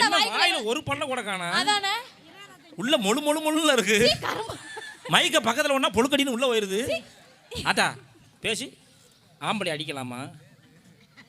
என்ன வாயில ஒரு பல்ல கூட காணா? அதானே? உள்ள மொழு மொழு மொழுல இருக்கு மைக்க பக்கத்துல ஒண்ணா பொழுக்கடின்னு உள்ள போயிருது. ஆத்தா பேசி. ஆம்பளை அடிக்கலாமா?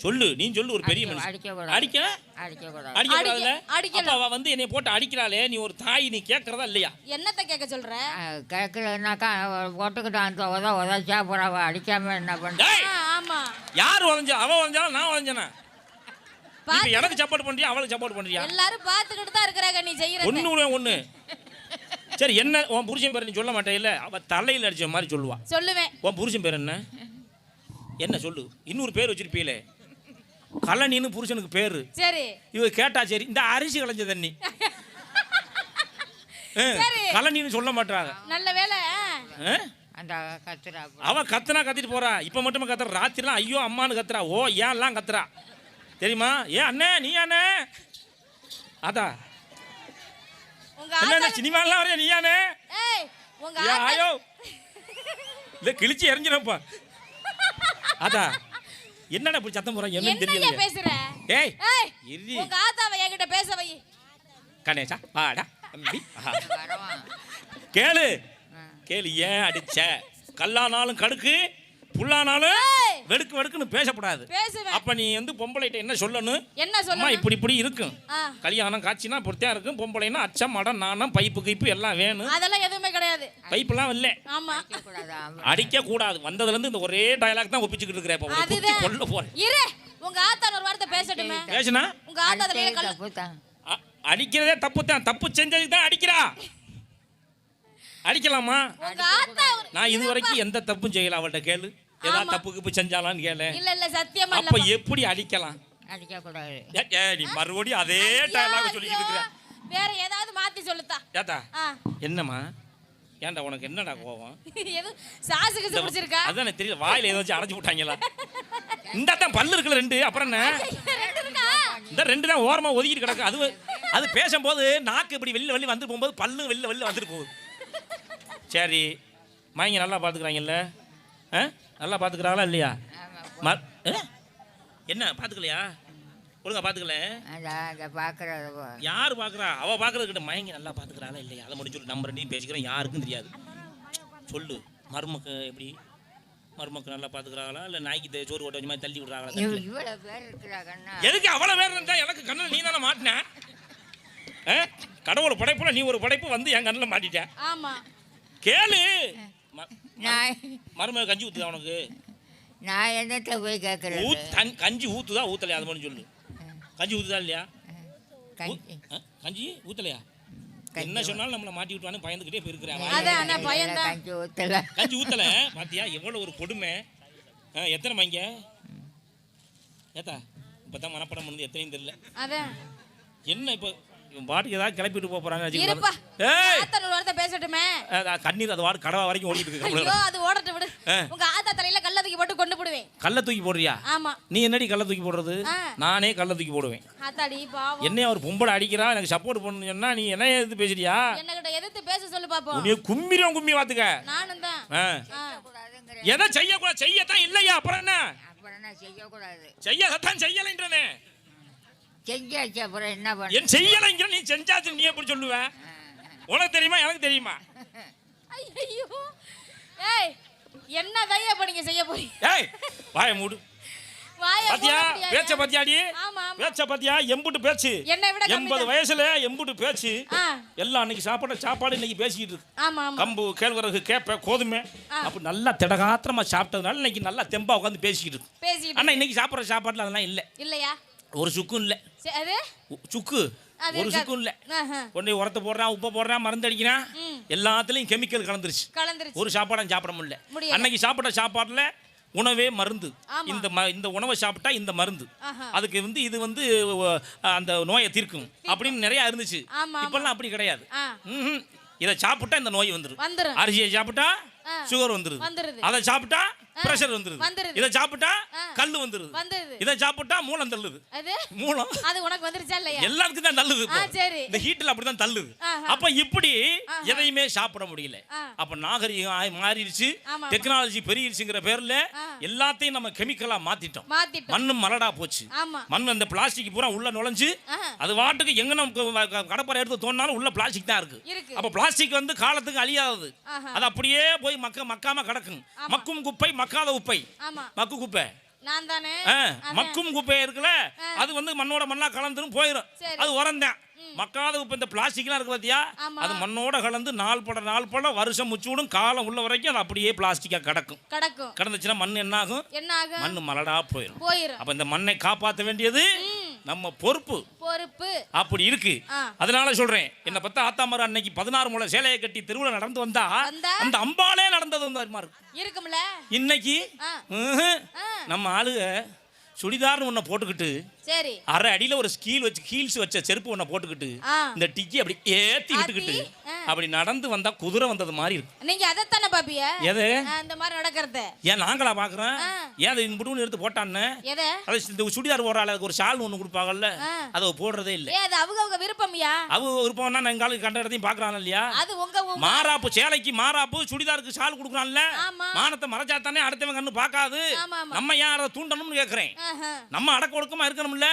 சொல்லு நீ சொல்லு ஒரு பெரிய மனுஷன். அடிக்க? அடிக்கக்கூடாது. அடிக்க கூடாதுல. அப்ப அவ வந்து என்னை போட்டு அடிக்கிறாளே நீ ஒரு தாய் நீ கேக்குறதா இல்லையா? என்னத்த கேட்க சொல்ற? கேட்கலனாக்கா போட்டுக்கிட்டு அந்த உத உதச்சா போறாவ அடிக்காம என்ன பண்ண ஆமா. யார் உதஞ்சா? அவ உதஞ்சாலும் நான் உதஞ்சனா? இப்ப எனக்கு சப்போர்ட் பண்றியா? அவளுக்கு சப்போர்ட் பண்றியா? எல்லாரும் பாத்துக்கிட்டு தான் இருக்கிறாங்க நீ செய்யறது. ஒண்ணு ஒண்ணு சரி என்ன? உன் புருஷன் பேர் நீ சொல்ல மாட்டே இல்ல அவ தலையில அடிச்ச மாதிரி சொல்லுவா. சொல்லுவேன். உன் புருஷன் பேர் என்ன? என்ன சொல்லு? இன்னொரு பேர் வச்சிருப்பீங்களே. கல்லணின்னு புருஷனுக்கு பேரு. சரி. இவ கேட்டா சரி. இந்த அரிசி களைஞ்ச தண்ணி. சரி. கல்லணின்னு சொல்ல மாட்டாங்க நல்ல வேலை. ஆ. அந்த கத்துறா. அவ கத்துனா கத்திட்டு போறா. இப்ப மட்டுமே கத்துற. ராத்திரிலாம் ஐயோ அம்மான்னு கத்துறா. ஓ ஏன்லாம் கத்துறா? தெரியுமா? ஏன் அண்ணே நீ அண்ணே? அதா உங்க என்ன சினிமாலாம் வரையா நீ அண்ணே? ஏய் உங்க ஏ ஆத்தா ஆயோ. இல்ல கிழிச்சு எரிஞ்சிடப்பா அதா என்னடா இப்படி சத்தம் போறாங்க என்னன்னு என்னய்யா தெரியல பேசுற? ஏய் இரு. உங்க ஆத்தாவை என்கிட்ட பேச வை. கணேசா வாடா தம்பி. கேளு. கேளு ஏன் அடிச்ச? கல்லானாலும் கடுக்கு. புல்லானாலும். வெடுக்கு வெடுக்குன்னு பேசக்கூடாது அப்ப நீ வந்து பொம்பளைட்ட என்ன சொல்லணும்? என்ன அம்மா சொல்ல இப்படி இப்படி இருக்கும். கல்யாணம் காட்சினா பொறுத்தியா இருக்கும். பொம்பளைனா அச்சம் மடம் நாணம் பைப்பு கிப்பு எல்லாம் வேணும். அதெல்லாம் எதுவுமே கிடையாது. பைப்புலாம் இல்லை. ஆமா. அடிக்கக்கூடாது. அடிக்க கூடாது வந்ததுல இருந்து இந்த ஒரே டயலாக் தான் ஒப்பிச்சுக்கிட்டு இருக்கிற இப்ப உன்னை குத்தி அதுதான். கொல்ல போறேன். இரு. உங்க ஆத்தா ஒரு வார்த்தை பேசட்டுமே. பேசுனா? உங்க ஆத்தா அடிக்கிறதே தப்பு தான் தப்பு செஞ்சதுக்கு தான் அடிக்கிறா. அடிக்கலாமா? உங்க ஆத்தா ஒரு- நான் இது வரைக்கும் எந்த தப்பும் செய்யல அவள்கிட்ட கேளு. ஏதாவது. தப்பு கிப்பு செஞ்சாலான்னு கேளு. இல்ல இல்ல சத்தியமா அப்ப எப்படி அடிக்கலாம்? அடிக்கக்கூடாது. ஏ, ஏ, நீ மறுபடியும் அதே டயலாக் சொல்லிக்கிட்டு இருக்கிற. வேற ஏதாவது மாத்தி சொல்லுத்தா. ஏத்தா ஆ. என்னம்மா? ஏன்டா உனக்கு என்னடா கோவம் எது சாசு கிசு பிடிச்சிருக்கா? அதான் தெரியல வாயில ஏதாச்சும் அடைச்சு விட்டாங்களா இந்த தான் பல்லு இருக்குல்ல ரெண்டு அப்புறம் என்ன? ரெண்டு இருக்கா? இந்த ரெண்டு தான் ஓரமா ஒதுக்கிட்டு கிடக்கு. அது அது பேசும்போது நாக்கு இப்படி வெளில வெளில வந்து போகும்போது பல்லு வெளில வெளில வந்துட்டு போகுது. சரி மாய்ங்க நல்லா பார்த்துக்கிறாங்கல்ல ஆ? நல்லா பார்த்துக்கிறாங்களா இல்லையா? என்ன பார்த்துக்கலையா ஒழுங்கா பார்த்துக்கல யார் பார்க்குறா அவள் பார்க்குறதுக்கிட்ட மயங்கி நல்லா பார்த்துக்கிறாளா இல்லையா? அதை முடிச்சு நம்ம ரெண்டையும் பேசிக்கிறோம். யாருக்கும் தெரியாது. சொல்லு. மருமக்கு எப்படி? மருமக்கு நல்லா பார்த்துக்கிறாங்களா இல்லை நாய்க்கு தே- சோறு ஓட்ட மாதிரி தள்ளி விடுறாங்களா எதுக்கு அவ்வளோ பேர் இருந்தா எனக்கு கண்ணில் நீ தானே மாட்டின? ஆ? கடவுள் படைப்புல நீ ஒரு படைப்பு வந்து என் கண்ணில் மாட்டிட்ட. ஆமா. கேளு. நான் மருமக கஞ்சி ஊத்துதா உனக்கு? நான் என்னத்தை போய் ஊத் தன்- கஞ்சி ஊத்துதா ஊத்தலையா? அது மட்டும் சொல்லு. கஞ்சி ஊத்துதா இல்லையா? கஞ்சி. கஞ்சி என்ன சொன்னாலும் நம்மளை மாட்டி விட்டுவானு பயந்துக்கிட்டே போயிருக்கிறேன். கஞ்சி ஊற்றல கஞ்சி ஊத்தல. பாத்தியா? எவ்வளவு ஒரு கொடுமை. எத்தனை மைங்க ஏத்தா இப்பதான் மனப்படம் வந்து எத்தனையும் தெரியல. என்ன இப்போ இவன் பாட்டுக்கு ஏதாவது கிளப்பிட்டு போக போறாங்க. ஏய்! ஆத்தா ஒரு வார்த்தை பேசட்டுமே. கண்ணீர் அது வாடு கடவா வரைக்கும் ஓடிட்டு இருக்கு ஐயோ அது ஓடட்டு விடு. உங்க ஆத்தா தலையில கல்ல தூக்கி போட்டு கொண்டு போடுவேன். கல்ல தூக்கி போடுறியா? ஆமா. நீ என்னடி கல்ல தூக்கி போடுறது. நானே கல்ல தூக்கி போடுவேன். ஆத்தாடி பாவம். என்னைய ஒரு பொம்பளை அடிக்கிறா எனக்கு சப்போர்ட் பண்ணணும்னு சொன்னா நீ என்ன எதிர்த்து பேசுறியா? என்ன கிட்ட எதிர்த்து பேச சொல்லு பாப்போம். உன்னைய கும்மிரும் கும்மி வாத்துக்க நானும் தான். எதை செய்யக்கூடாது? செய்யத்தான் இல்லையா? அப்புறம் என்ன? அப்புறம் என்ன செய்யக்கூடாது? செய்யத்தான் செய்யலைன்றனே. செஞ்சாச்சு அப்புறம் என்ன பண்ண? என் செய்யலைங்கிற நீ செஞ்சாச்சு நீ எப்படி சொல்லுவ? உனக்கு தெரியுமா எனக்கு தெரியுமா? ஐயோ ஏய் என்ன தையா இப்ப நீங்க செய்ய போறீங்க? ஏய் வாய மூடு. வாயை பாத்தியா. பேச்ச பாத்தியாடி? ஆமா ஆமா. பேச்ச பாத்தியா? எம்புட்டு பேச்சு. என்னை விட கம்மி எண்பது. வயசுல எம்புட்டு பேச்சு. எல்லாம் அன்னைக்கு சாப்பாடு சாப்பாடு இன்னைக்கு பேசிக்கிட்டு இருக்கு. ஆமா ஆமா. கம்பு கேழ்வரகு கேப்ப கோதுமை. அப்படி நல்லா திடகாத்திரமா சாப்பிட்டதுனால இன்னைக்கு நல்லா தெம்பா உட்காந்து பேசிக்கிட்டு இருக்கு. ஆனா இன்னைக்கு சாப்பிட்ற சாப்பாடுல அதெல்லாம் இல்ல. இல்லையா? ஒரு சுக்கும் இல்ல. அது சுக்கு ஒரு. சுக்கும் இல்ல. உடனே உரத்தை போடுறான் உப்பை போடுறான் மருந்து அடிக்கிறான். எல்லாத்துலயும் கெமிக்கல் கலந்துருச்சு ஒரு சாப்பாடும் சாப்பிட முடியல. அன்னைக்கு சாப்பிட்ட சாப்பாடுல உணவே மருந்து. இந்த ம- இந்த உணவை சாப்பிட்டா இந்த மருந்து. அதுக்கு வந்து இது வந்து அந்த நோயை தீர்க்கும் அப்படின்னு நிறைய இருந்துச்சு. இப்பெல்லாம் அப்படி கிடையாது. இதை சாப்பிட்டா இந்த நோய் வந்துடும் அரிசியை சாப்பிட்டா. சுகர் வந்துருது. அதை சாப்பிட்டா பிரஷர் வந்துருது. இதை சாப்பிட்டா. கல்லு வந்துருது இதை சாப்பிட்டா மூலம் தள்ளுது மூலம் அது உனக்கு வந்துருச்சா இல்லையா எல்லாருக்கும் தான் தள்ளுது. இந்த ஹீட்ல அப்படிதான் தள்ளுது. அப்ப இப்படி. எதையுமே சாப்பிட முடியல. அப்ப நாகரிகம் மாறிடுச்சு. டெக்னாலஜி பெருகிடுச்சுங்கிற பேர்ல. எல்லாத்தையும் நம்ம கெமிக்கலா மாத்திட்டோம் மண்ணும் மலடா போச்சு மண் அந்த பிளாஸ்டிக் பூரா உள்ள நுழைஞ்சு. அது வாட்டுக்கு எங்க நம்ம கடப்பாறை எடுத்து தோணாலும் உள்ள பிளாஸ்டிக் தான் இருக்கு. அப்ப பிளாஸ்டிக் வந்து காலத்துக்கு அழியாதது. அது அப்படியே போய் மக்க மக்காம கிடக்கும் மக்கும் குப்பை மக்காத குப்பை. மக்கு குப்பை. தானே. மக்கும் குப்பை இருக்குல்ல? அது வந்து மண்ணோட மண்ணா கலந்துரும் போயிடும். அது உரம்தான். மக்காத குப்பை இந்த பிளாஸ்டிக்லாம் இருக்கு பாத்தியா? ஆமா. அது மண்ணோட கலந்து நாள் பட நாள் பட வருஷம் முச்சூடும் காலம் உள்ள வரைக்கும் அது அப்படியே பிளாஸ்டிக்கா கிடக்கும். கிடக்கும். கிடந்துச்சுன்னா மண் என்ன ஆகும் மண் மலடா போயிடும் அப்ப இந்த மண்ணை காப்பாற்ற வேண்டியது. நம்ம பொறுப்பு பொறுப்பு அப்படி இருக்கு. அதனால சொல்றேன் என்ன பத்தா ஆத்தாமர் அன்னைக்கு பதினாறு முளை சேலையை கட்டி தெருவுல நடந்து வந்தா? அந்த அம்பாலே நடந்தது வந்து. இருக்கும்ல இன்னைக்கு. நம்ம ஆளுக சுடிதார்னு ஒன்றை போட்டுக்கிட்டு சரி. அரை அடியில ஒரு ஸ்கீல் வச்சு ஹீல்ஸ் வச்ச செருப்பு ஒன்றை போட்டுக்கிட்டு. இந்த டிக்கி அப்படி ஏத்தி விட்டுக்கிட்டு. அப்படி நடந்து வந்தா குதிரை வந்தது மாதிரி இருக்கு. நீங்க அதைத்தானே பாப்பிய? எது? இந்த மாதிரி நடக்கிறத. ஏன் நாங்களா பாக்குறோம். ஏன் அதை முடுன்னு எடுத்து போட்டான்னு? அது இந்த சுடிதார் போடுற ஆளுக்கு ஒரு ஷால் ஒன்று கொடுப்பாங்கல்ல. அதை போடுறதே இல்லை. அது அவங்க அவங்க விருப்பம்யா? அவ விருப்பம்னா நான் எங்களுக்கு கண்ட இடத்தையும் பார்க்கறான் இல்லையா? அது உங்க மாறாப்பு சேலைக்கு மாறாப்பு சுடிதாருக்கு ஷால் கொடுக்குறான்ல. மானத்தை மறைச்சா தானே அடுத்தவன் கண்ணு பார்க்காது. ஆமா. நம்ம ஏன் அதை தூண்டணும்னு கேட்கறேன். நம்ம அடக்க ஒடுக்கமா இருக்கணும்ல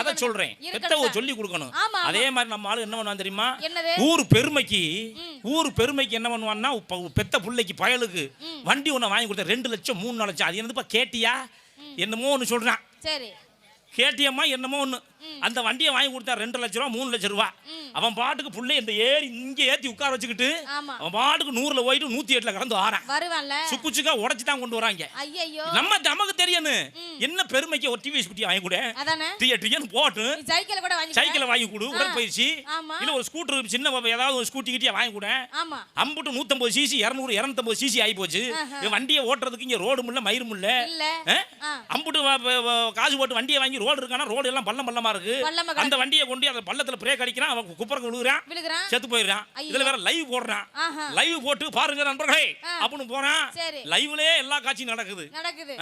அதை. சொல்றேன். பெத்தவ. சொல்லி கொடுக்கணும். அதே மாதிரி நம்ம ஆளு என்ன பண்ணுவான் தெரியுமா? ஊர் பெருமைக்கு ஊர் பெருமைக்கு என்ன பண்ணுவான்னா பெத்த புள்ளைக்கு பயலுக்கு வண்டி ஒன்று வாங்கி கொடுத்த ரெண்டு லட்சம் மூணு லட்சம். அது என்னதுப்பா கேட்டியா? என்னமோ ஒன்று சொல்றான். கேட்டியம்மா என்னமோ ஒன்று அந்த வண்டியை வாங்கி கொடுத்தா ரெண்டு லட்ச ரூபா மூணு லட்ச ரூபா. அவன் பாட்டுக்கு புள்ளை இந்த ஏறி இங்கே ஏற்றி உட்கார வச்சுக்கிட்டு. அவன் பாட்டுக்கு நூறுல போயிட்டு நூத்தி எட்டுல வாரான் வருவான்ல. சுக்கு சுக்கா உடச்சி தான் கொண்டு வராங்க. நம்ம நமக்கு தெரியணும் என்ன பெருமைக்கு ஒரு டிவி ஸ்பூட்டி வாங்கி கொடு. டிஎட்டின்னு போட்டு சைக்கிள் கூட வாங்கி சைக்கிளை வாங்கி கொடு உடற்பயிற்சி. இல்ல ஒரு ஸ்கூட்டர் சின்ன ஏதாவது ஒரு ஸ்கூட்டி கிட்டியா வாங்கி கொடு. அம்புட்டு நூத்தம்பது சிசி இரநூறு இரநூத்தம்பது சிசி ஆகி போச்சு. வண்டியை ஓட்டுறதுக்கு இங்க ரோடு இல்ல. ஆ? ஆ. அம்புட்டு காசு போட்டு வண்டியை வாங்கி ரோடு இருக்கானா ரோடு எல்லாம் பள்ளம் பள்ளமா இருக்கு. பள்ளமா அந்த வண்டியை கொண்டு அந்த பள்ளத்துல பிரேக் அடிக்கிறான். அவன் குப்பரம் விழுகிறான். செத்து போயிடுறான். இதுல வேற லைவ் போடுறான். லைவ் போட்டு பாருங்க நண்பர்களே. அப்படின்னு போறான். லைவ்லயே எல்லா காட்சியும் நடக்குது. நடக்குது.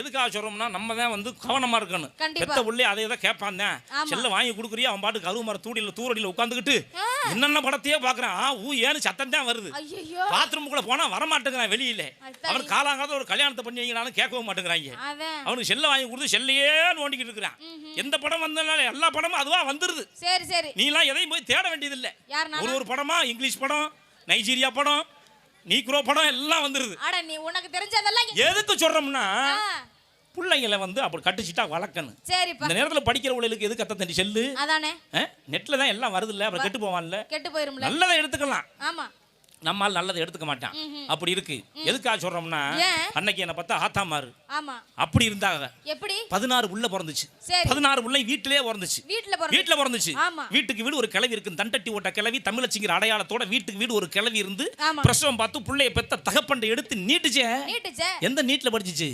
எதுக்காக சொல்றோம்னா நம்ம தான் வந்து கவனமா இருக்கணும். பெத்த உள்ளே அதே தான் கேட்பான் தான். செல்ல வாங்கி கொடுக்குறியா? அவன் பாட்டு கருவு மர தூடியில் தூரடியில் உட்காந்துக்கிட்டு. என்னென்ன படத்தையே பார்க்கறான். ஆ ஊ ஏன்னு சத்தம் தான் வருது. பாத்ரூமுக்குள்ள போனா வரமாட்டேங்கிறான் வெளியில. அதான். அவன் காலாங்காலத்துல ஒரு கல்யாணத்தை பண்ணி வைங்கனாலும் கேட்கவும் மாட்டேங்கிறாங்க. அவனுக்கு செல்ல வாங்கி கொடுத்து செல்லையே நோண்டிக்கிட்டு இருக்கிறான். எந்த படம் வந்தனால எல்லா படமும் அதுவா வந்துருது. சரி சரி. நீலாம் எதையும் போய் தேட வேண்டியதில்லை? ஒரு ஒரு படமா? இங்கிலீஷ் படம் நைஜீரியா படம் நீக்ரோ படம் எல்லாம் வந்துருது. அட நீ உனக்கு தெரிஞ்சதெல்லாம் எதுக்கு சொல்றோம்னா பிள்ளைங்களை வந்து அப்படி கட்டுச்சிட்டா வளர்க்கணும். சரிப்பா. இந்த நேரத்தில் படிக்கிற பிள்ளைகளுக்கு எது கத்த தண்டி செல்லு. அதானே? நெட்டில் தான் எல்லாம் வருது இல்லை அப்புறம் கெட்டு போவான்ல. கெட்டு போயிரும்ல. நல்லதை எடுத்துக்கலாம். ஆமா. நம்மால் நல்லதை எடுத்துக்க மாட்டான். அப்படி இருக்கு. எதுக்காக சொல்றோம்னா? அன்னைக்கு என்னை பார்த்தா ஆத்தாமாரு ஆமா. அப்படி இருந்தாங்க. எப்படி? பதினாறு உள்ள பிறந்துச்சு. பதினாறு உள்ள வீட்டிலேயே பிறந்துச்சு. வீட்டுல பிறந்துச்சு. வீட்டுக்கு வீடு ஒரு கிளவி இருக்கு தண்டட்டி ஓட்ட கிளவி தமிழச்சிங்கிற அடையாளத்தோட வீட்டுக்கு வீடு ஒரு கிளவி இருந்து. பிரசவம் பார்த்து புள்ளைய பெத்த தகப்பண்டை எடுத்து நீட்டுச்சே. எந்த நீட்ல படிச்சுச்சு?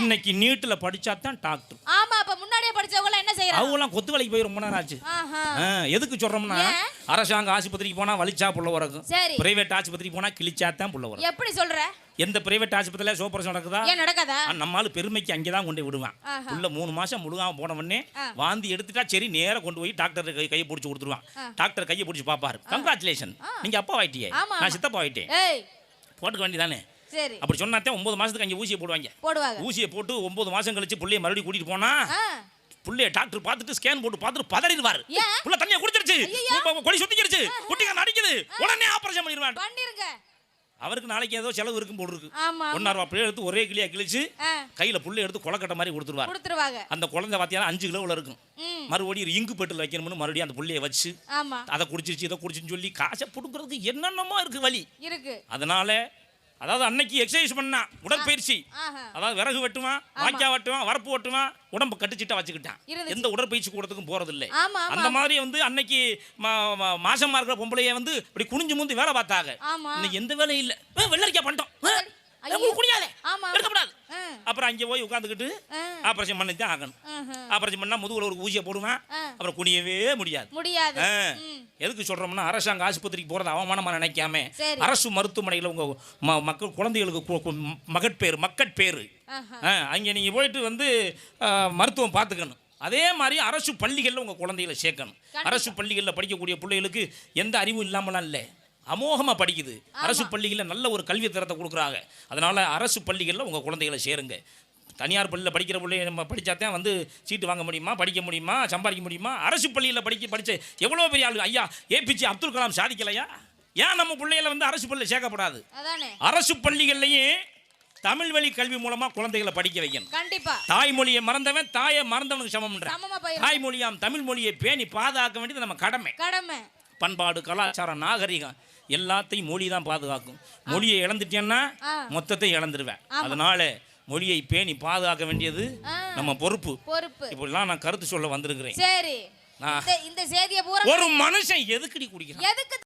இன்னைக்கு நீட்டுல படிச்சா தான் டாக்டர். ஆமா அப்ப முன்னாடியே படிச்சவங்க எல்லாம் என்ன செய்யறாங்க? அவங்களாம் கொத்து வேலைக்கு போய் ரொம்ப நேரம் ஆச்சு. எதுக்கு சொல்றோம்னா? அரசாங்க ஆஸ்பத்திரிக்கு போனா வலிச்சா புள்ள வரக்கும் பிரைவேட் ஆஸ்பத்திரிக்கு போனா கிழிச்சா தான் புள்ள வரும். எப்படி சொல்ற? எந்த பிரைவேட் ஆஸ்பத்திரியில சோப்பரசம் நடக்குதா? நடக்காதா? நம்மால பெருமைக்கு அங்கே தான் கொண்டு விடுவான். உள்ள மூணு மாசம் முழுகாம போன உடனே. வாந்தி எடுத்துட்டா சரி நேரா கொண்டு போய் டாக்டர் கையை பிடிச்சி கொடுத்துருவான். டாக்டர் கையை பிடிச்சி பாப்பாரு கங்க்ராச்சுலேஷன் நீங்க அப்பா ஆயிட்டியே நான். சித்தப்பா ஆயிட்டேன். போட்டுக்க வேண்டியதானே? அப்படி சொன்னாத்தே ஒன்பது மாசத்துக்கு அங்கே ஊசியை போடுவாங்க. ஊசியை போட்டு ஒன்பது மாசம் கழிச்சு புள்ளைய மறுபடியும் கூட்டிட்டு போனா புள்ளைய டாக்டர் பார்த்துட்டு ஸ்கேன் போட்டு பார்த்துட்டு பதறிடுவாரு? புள்ள தண்ணியை குடிச்சிருச்சு. கொடி சுத்திக்கிருச்சு. குட்டிக்காரன் அடிக்குது உடனே ஆபரேஷன் பண்ணிடுவான் பண்ணிருங்க. அவருக்கு நாளைக்கு ஏதோ செலவு இருக்கும் போல் இருக்கு. ஒன்னாயிரம் ரூபாய் எடுத்து ஒரே கிளியா கிழிச்சு கையில புள்ளை எடுத்து கொலக்கட்டை மாதிரி கொடுத்துருவார். கொடுத்துருவாங்க. அந்த குழந்தை பார்த்தீங்கன்னா அஞ்சு கிலோவில் இருக்கும். மறுபடியும் இங்கு பெட்டில் வைக்கணும்னு மறுபடியும் அந்த புள்ளைய வச்சு அதை குடிச்சிருச்சு இதை குடிச்சுன்னு சொல்லி காசை பிடுங்கிறதுக்கு என்னென்னமோ இருக்கு வழி இருக்கு. அதனால அதாவது அன்னைக்கு எக்ஸசைஸ் பண்ணா உடற்பயிற்சி. அதாவது விறகு வெட்டுவான் வாய்க்கா வெட்டுவான் வரப்பு வெட்டுவான் உடம்ப கட்டுச்சிட்டா வச்சுக்கிட்டான். எந்த உடற்பயிற்சி கூடத்துக்கும் போறது இல்லை அந்த மாதிரி வந்து அன்னைக்கு மாசமா இருக்கிற பொம்பளைய வந்து இப்படி குனிஞ்சு முந்தி வேலை பார்த்தாங்க. இன்னைக்கு எந்த வேலையும் இல்லை. வெள்ளரிக்கா பண்ணிட்டோம். எடுக்கப்படாது அப்புறம் அங்கே போய் உட்காந்துக்கிட்டு. ஆப்ரேஷன் பண்ணி தான் ஆகணும். ஆப்ரேஷன் பண்ணா முதுகுல ஒரு ஊசியை போடுவான். அப்புறம் குனியவே முடியாது. முடியாது. எதுக்கு சொல்கிறோம்னா அரசாங்க ஆஸ்பத்திரிக்கு போகிறது அவமானமாக நினைக்காம. அரசு மருத்துவமனையில் உங்கள் மக்கள் குழந்தைகளுக்கு மக்கட்பேறு. ஆஹா. அங்கே நீங்கள் போயிட்டு வந்து மருத்துவம் பார்த்துக்கணும். அதே மாதிரி அரசு பள்ளிகளில் உங்கள் குழந்தைகளை சேர்க்கணும். அரசு பள்ளிகளில் படிக்கக்கூடிய பிள்ளைகளுக்கு எந்த அறிவும் இல்லாமலாம் இல்லை. அமோகமாக படிக்குது. அரசு பள்ளிகளில் நல்ல ஒரு கல்வி தரத்தை கொடுக்குறாங்க. அதனால் அரசு பள்ளிகளில் உங்கள் குழந்தைகளை சேருங்க. தனியார் பள்ளியில் படிக்கிற பிள்ளைய நம்ம படித்தாதான் வந்து சீட்டு வாங்க முடியுமா படிக்க முடியுமா சம்பாதிக்க முடியுமா? அரசு பள்ளியில் படிக்க படித்த எவ்வளோ பெரிய ஆளு? ஐயா ஏபிஜே அப்துல் கலாம் சாதிக்கலையா? ஏன் நம்ம பிள்ளைகளை வந்து அரசு பள்ளியில் சேர்க்கப்படாது? அரசு பள்ளிகள்லையும் தமிழ் வழி கல்வி மூலமா குழந்தைகளை படிக்க வைக்கணும். கண்டிப்பா. தாய்மொழியை மறந்தவன் தாயை மறந்தவனுக்கு சமம்ன்ற. சமமா தாய்மொழியாம் தமிழ் மொழியை பேணி பாதுகாக்க வேண்டியது நம்ம கடமை. கடமை. பண்பாடு கலாச்சாரம் நாகரிகம் எல்லாத்தையும் மொழி தான் பாதுகாக்கும். மொழியை இழந்துட்டேன்னா. மொத்தத்தை இழந்துருவேன். அதனால மொழியை பேணி பாதுகாக்க வேண்டியது. நம்ம பொறுப்பு. பொறுப்பு. இப்படிலாம் நான் கருத்து சொல்ல வந்திருக்கிறேன். சரி. இந்த செய்தியை ஒரு மனுஷன் எதுக்குடி குடிக்கிறான்? எதுக்கு